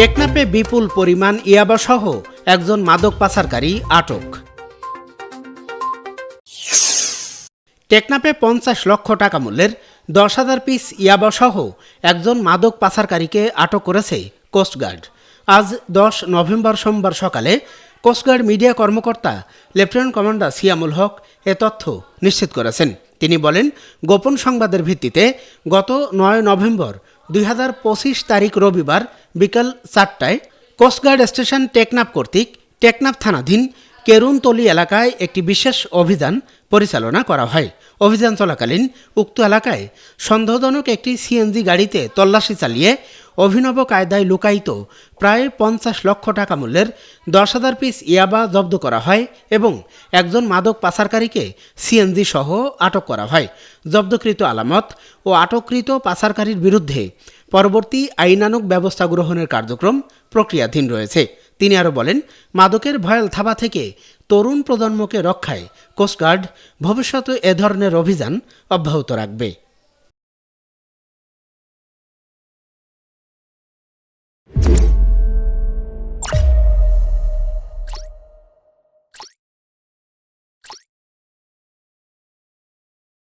টেকনাপে বিপুল পরিমাণ ইয়াবাসহ একজন মাদক পাচারকারী আটক। টেকনাপে পঞ্চাশ লক্ষ টাকা মূল্যের দশ হাজার পিস ইয়াবাসহ একজন মাদক পাচারকারীকে আটক করেছে কোস্টগার্ড আজ দশ নভেম্বর সোমবার সকালে কোস্টগার্ড মিডিয়া কর্মকর্তা লেফটেন্যান্ট কমান্ডার সিয়ামুল হক এ তথ্য নিশ্চিত করেছেন। তিনি বলেন, গোপন সংবাদের ভিত্তিতে গত নয় নভেম্বর দুই হাজার পঁচিশ তারিখ রবিবার বিকাল চারটায় কোস্টগার্ড স্টেশন টেকনাফ কর্তৃক টেকনাফ থানাধীন কেরুনতলি এলাকায় একটি বিশেষ অভিযান পরিচালনা করা হয়। অভিযান চলাকালীন উক্ত এলাকায় সন্দেহজনক একটি সিএনজি গাড়িতে তল্লাশি চালিয়ে অভিনব কায়দায় লুকায়িত প্রায় পঞ্চাশ লক্ষ টাকা মূল্যের দশ হাজার পিস ইয়াবা জব্দ করা হয় এবং একজন মাদক পাচারকারীকে সিএনজি সহ আটক করা হয়। জব্দকৃত আলামত ও আটককৃত পাচারকারীর বিরুদ্ধে পরবর্তী আইনানুক ব্যবস্থা গ্রহণের কার্যক্রম প্রক্রিয়াধীন রয়েছে। তিনি আরও বলেন, মাদকের ভয়াল থাবা থেকে তরুণ প্রজন্মকে রক্ষায় কোস্টগার্ড ভবিষ্যতে এ ধরনের অভিযান অব্যাহত রাখবে। you